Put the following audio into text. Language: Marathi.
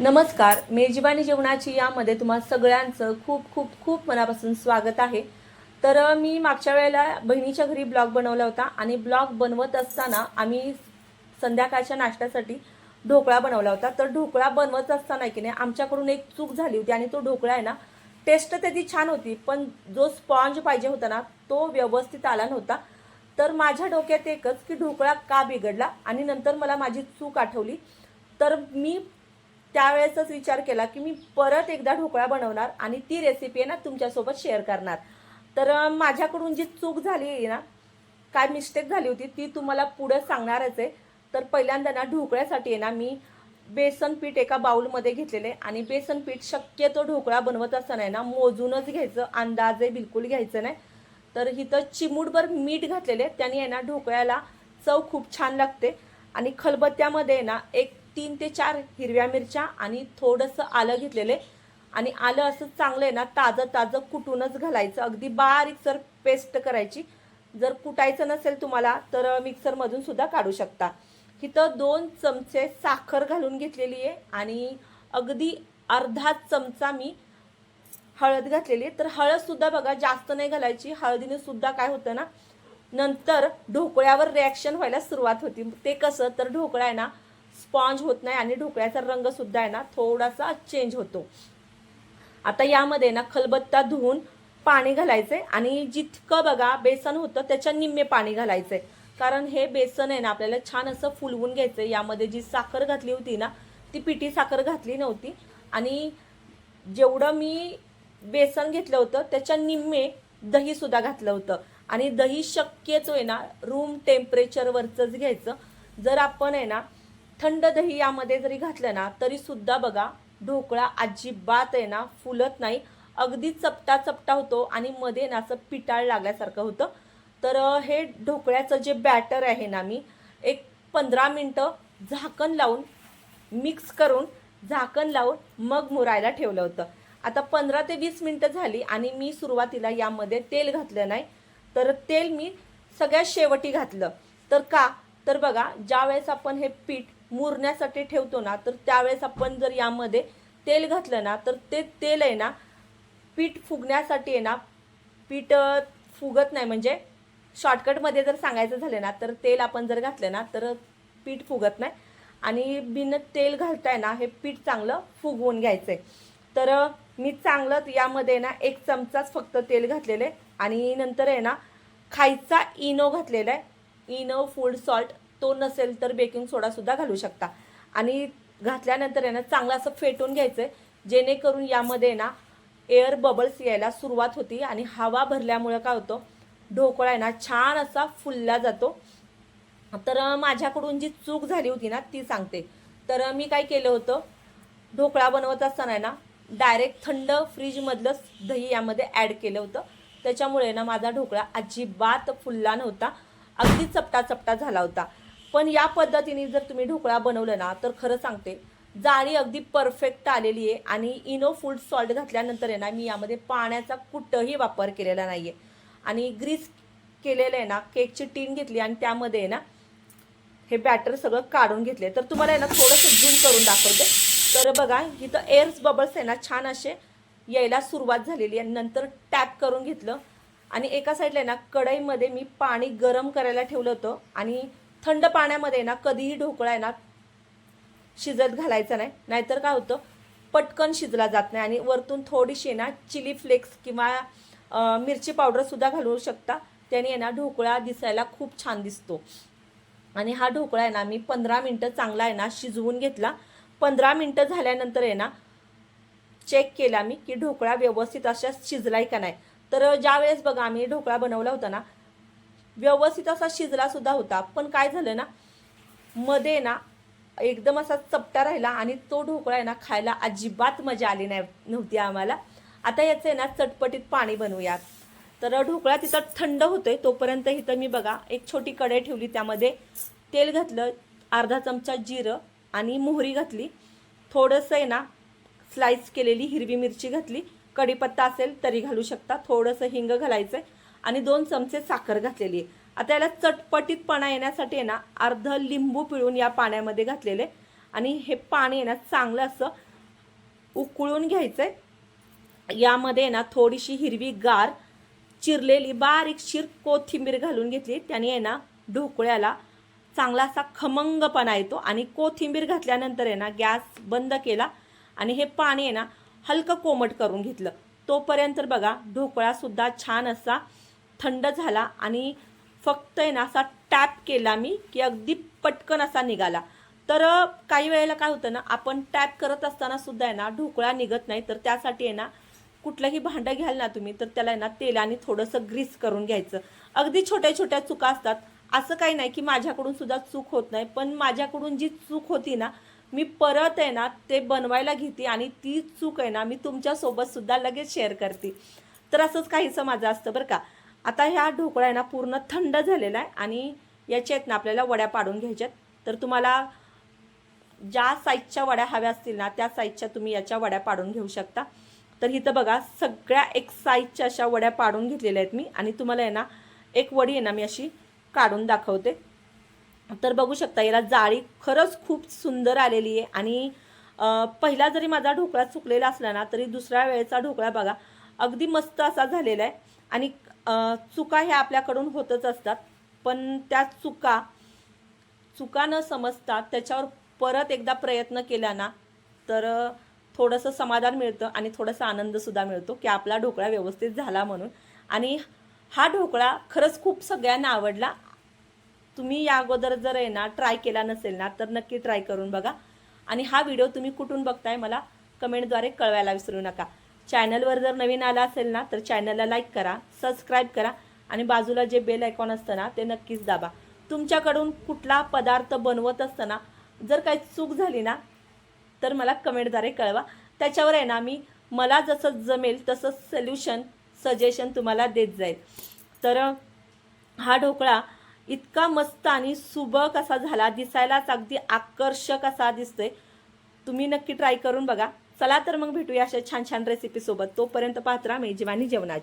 नमस्कार मेजबानी जेवणाची यामध्ये तुम्हा सगळ्यांचं खूप खूप खूप मनापासून स्वागत आहे. तर मी मागच्या वेळेला बहिणीच्या घरी ब्लॉग बनवला होता आणि ब्लॉग बनवत असताना आम्ही संध्याकाळच्या नाश्त्यासाठी ढोकळा बनवला होता. तर ढोकळा बनवत असताना की नाही आमच्याकडून एक चूक झाली होती आणि तो ढोकळा आहे ना टेस्ट त्याची छान होती पण जो स्पॉन्ज पाहिजे होता ना तो व्यवस्थित आला नव्हता. तर माझ्या डोक्यात एकच की ढोकळा का बिघडला आणि नंतर मला माझी चूक आठवली. तर मी त्यावेळेसच विचार केला की मी परत एकदा ढोकळा बनवणार आणि ती रेसिपी आहे ना तुमच्यासोबत शेअर करणार. तर माझ्याकडून जी चूक झाली आहे ना काय मिस्टेक झाली होती ती तुम्हाला पुढं सांगणारच आहे. तर पहिल्यांदा ना ढोकळ्यासाठी आहे ना मी बेसन पीठ एका बाउलमध्ये घेतलेले आणि बेसन पीठ शक्यतो ढोकळा बनवत असताना आहे ना मोजूनच घ्यायचं अंदाजे बिलकुल घ्यायचं नाही. तर इथं चिमूटभर मीठ घातलेले त्याने आहे ना ढोकळ्याला चव खूप छान लागते. आणि खलबत्त्यामध्ये आहे ना एक तीन ते चार हिरव्या मिरच्या आणि थोडंसं आलं घेतलेले आणि आलं असं चांगलं आहे ना ताजं ताजं कुटूनच घालायचं. अगदी बारीक सर पेस्ट करायची जर कुटायचं नसेल तुम्हाला तर मिक्सरमधून सुद्धा काढू शकता. इथं दोन चमचे साखर घालून घेतलेली आहे आणि अगदी अर्धा चमचा मी हळद घातलेली आहे. तर हळदसुद्धा बघा जास्त नाही घालायची. हळदीने सुद्धा काय होतं ना नंतर ढोकळ्यावर रिॲक्शन व्हायला सुरुवात होती. ते कसं तर ढोकळा आहे ना स्पॉन्ज होत नाही आणि ढोकळ्याचा रंग सुद्धा आहे ना थोडासा चेंज होतो. आता यामध्ये ना खलबत्ता धुवून पाणी घालायचंय आणि जितकं बघा बेसन होतं त्याच्या निम्मे पाणी घालायचंय. कारण हे बेसन आहे ना आपल्याला छान असं फुलवून घ्यायचंय. यामध्ये जी साखर घातली होती ना ती पिठी साखर घातली नव्हती. आणि जेवढं मी बेसन घेतलं होतं त्याच्या निम्मे दही सुद्धा घातलं होतं. आणि दही शक्यच आहे ना रूम टेम्परेचरवरचंच घ्यायचं. जर आपण आहे ना थंड दही यामध्ये जरी घातलं ना तरी सुद्धा बघा ढोकळा अजिबात आहे ना फुलत नाही. अगदी चपटा चपटा होतो आणि मध्ये ना असं पिटाळ लागल्यासारखं होतं. तर हे ढोकळ्याचं जे बॅटर आहे ना मी एक पंधरा मिनटं झाकण लावून मिक्स करून झाकण लावून मग मुरायला ठेवलं होतं. आता पंधरा ते वीस मिनटं झाली आणि मी सुरुवातीला यामध्ये तेल घातलं नाही. तर तेल मी सगळ्यात शेवटी घातलं. तर का? तर बघा ज्यावेळेस आपण हे पीठ मुरण्यासाठी ठेवतो ना तर त्यावेळेस आपण जर यामध्ये तेल घातलं ना तर ते तेल आहे ना पीठ फुगण्यासाठी आहे ना पीठ फुगत नाही. म्हणजे शॉर्टकटमध्ये जर सांगायचं झालं ना तर तेल आपण जर घातलं ना तर पीठ फुगत नाही. आणि बिन तेल घालताय ना हे पीठ चांगलं फुगवून घ्यायचं आहे तर मी चांगलं यामध्ये ना एक चमचाच फक्त तेल घातलेलं आहे. आणि नंतर आहे ना खायचा इनो घातलेला आहे. इनो फूड सॉल्ट तो नसेल तर बेकिंग सोडासुद्धा घालू शकता. आणि घातल्यानंतर आहे ना चांगलं असं फेटून घ्यायचं आहे जेणेकरून यामध्ये ना एअर बबल्स यायला सुरुवात होती आणि हवा भरल्यामुळं काय होतं ढोकळा आहे ना छान असा फुलला जातो. तर माझ्याकडून जी चूक झाली होती ना ती सांगते. तर मी काय केलं होतं ढोकळा बनवत असताना आहे ना डायरेक्ट थंड फ्रीजमधलं दही यामध्ये ॲड केलं होतं. त्याच्यामुळे ना माझा ढोकळा अजिबात फुलला नव्हता. अगदी चपटा चपटा झाला होता. पण या पद्धतीने जर तुम्ही ढोकळा बनवलं ना तर खरं सांगते जाळी अगदी परफेक्ट आलेली आहे आणि इनो फूड सॉल्ट घातल्यानंतर आहे ना मी यामध्ये पाण्याचा कुठंही वापर केलेला नाही आहे आणि ग्रीस केलेलं आहे ना केकची टीन घेतली आणि त्यामध्ये आहे ना हे बॅटर सगळं काढून घेतले. तर तुम्हाला आहे ना थोडंसं झूम करून दाखवते. तर बघा इथं एअर्स बबल्स आहे ना छान असे यायला सुरुवात झालेली आहे. नंतर टॅप करून घेतलं. आणि एका साईडला आहे ना कढईमध्ये मी पाणी गरम करायला ठेवलं होतं. आणि थंड पाण्यामध्ये ना कधीही ढोकळा आहे ना शिजत घालायचा नाही. नाहीतर काय होतं पटकन शिजला जात नाही आणि वरतून थोडीशी ना चिली फ्लेक्स किंवा मिरची पावडरसुद्धा घालू शकता. त्याने आहे ना ढोकळा दिसायला खूप छान दिसतो. आणि हा ढोकळा आहे ना मी पंधरा मिनटं चांगला आहे ना शिजवून घेतला. पंधरा मिनटं झाल्यानंतर आहे ना चेक केला मी की ढोकळा व्यवस्थित अशा शिजलाय का नाही. तर ज्या वेळेस बघा आम्ही ढोकळा बनवला होता ना व्यवस्थित असा शिजला सुद्धा होता. पण काय झालं ना मध्ये ना एकदम असा चपटा राहिला आणि तो ढोकळा आहे ना खायला अजिबात मजा आली नाही नव्हती आम्हाला. आता याचं आहे ना चटपटीत पाणी बनवूयात. तर ढोकळा तिथं थंड होतोय तोपर्यंत इथं मी बघा एक छोटी कढई ठेवली त्यामध्ये तेल घातलं अर्धा चमचा जिरं आणि मोहरी घातली. थोडंसं आहे ना स्लाईस केलेली हिरवी मिरची घातली. कढीपत्ता असेल तरी घालू शकता थोडंसं हिंग घालायचं आहे आणि दोन चमचे साखर घातलेली आहे. आता याला चटपटीतपणा येण्यासाठी आहे ना अर्ध लिंबू पिळून या पाण्यामध्ये घातलेले आणि हे पाणी आहे ना चांगलं असं उकळून घ्यायचं आहे यामध्ये ना थोडीशी हिरवी गार चिरलेली बारीक शिर कोथिंबीर घालून घेतली. त्याने आहे ना ढोकळ्याला चांगला असा खमंगपणा येतो. आणि कोथिंबीर घातल्यानंतर आहे ना गॅस बंद केला. आणि हे पाणी आहे ना हलकं कोमट करून घेतलं. तोपर्यंत बघा ढोकळासुद्धा छान असा थंड झाला आणि फक्त आहे ना असा टॅप केला मी की अगदी पटकन असा निघाला. तर काही वेळेला काय होतं ना आपण टॅप करत असताना सुद्धा आहे ना ढोकळा निघत नाही. तर त्यासाठी आहे ना कुठलंही भांडं घ्याल ना तुम्ही तर त्याला आहे ना तेलाने थोडंसं ग्रीस करून घ्यायचं. अगदी छोट्या छोट्या चुका असतात. असं काही नाही की माझ्याकडून सुद्धा चूक होत नाही पण माझ्याकडून जी चूक होती ना मी परत आहे ना ते बनवायला घेते आणि ती चूक आहे ना मी तुमच्यासोबत सुद्धा लगेच शेअर करते. तर असंच काहीसं माझं असतं बरं का. आता ह्या ढोकळा आहे ना पूर्ण थंड झालेला आहे आणि याच्या आहेत ना आपल्याला वड्या पाडून घ्यायच्यात. तर तुम्हाला ज्या साईजच्या वड्या हव्या असतील ना त्या साईजच्या तुम्ही याच्या वड्या पाडून घेऊ शकता. तर इथं बघा सगळ्या एक साईजच्या अशा वड्या पाडून घेतलेल्या आहेत मी. आणि तुम्हाला आहे ना एक वडी आहे ना मी अशी काढून दाखवते. तर बघू शकता याला जाळी खरंच खूप सुंदर आलेली आहे. आणि पहिला जरी माझा ढोकळा चुकलेला असला ना तरी दुसऱ्या वेळेचा ढोकळा बघा अगदी मस्त असा झालेला आहे. आणि चुका ह्या आपल्याकडून होतच असतात. पण त्या चुका चुका न समजता त्याच्यावर परत एकदा प्रयत्न केला ना तर थोडंसं समाधान मिळतं आणि थोडासा आनंदसुद्धा मिळतो की आपला ढोकळा व्यवस्थित झाला म्हणून. आणि हा ढोकळा खरंच खूप सगळ्यांना आवडला. तुम्ही या अगोदर जर आहे ना ट्राय केला नसेल ना तर नक्की ट्राय करून बघा. आणि हा व्हिडिओ तुम्ही कुठून बघताय मला कमेंटद्वारे कळवायला विसरू नका. चॅनलवर जर नवीन आला असेल ना तर चॅनलला लाईक करा सबस्क्राईब करा आणि बाजूला जे बेल आयकॉन असतं ना ते नक्कीच दाबा. तुमच्याकडून कुठला पदार्थ बनवत असताना जर काही चूक झाली ना तर मला कमेंटद्वारे कळवा. त्याच्यावर आहे ना मी मला जसं जमेल तसं सोल्युशन सजेशन तुम्हाला देत जाईल. तर हा ढोकळा इतका मस्त आणि सुबक असा झाला दिसायलाच अगदी आकर्षक असा दिसतोय. तुम्ही नक्की ट्राय करून बघा. चला तर मग भेटूया अशा छान छान रेसिपीसोबत तोपर्यंत पात्रा मेजवानी जेवणाची.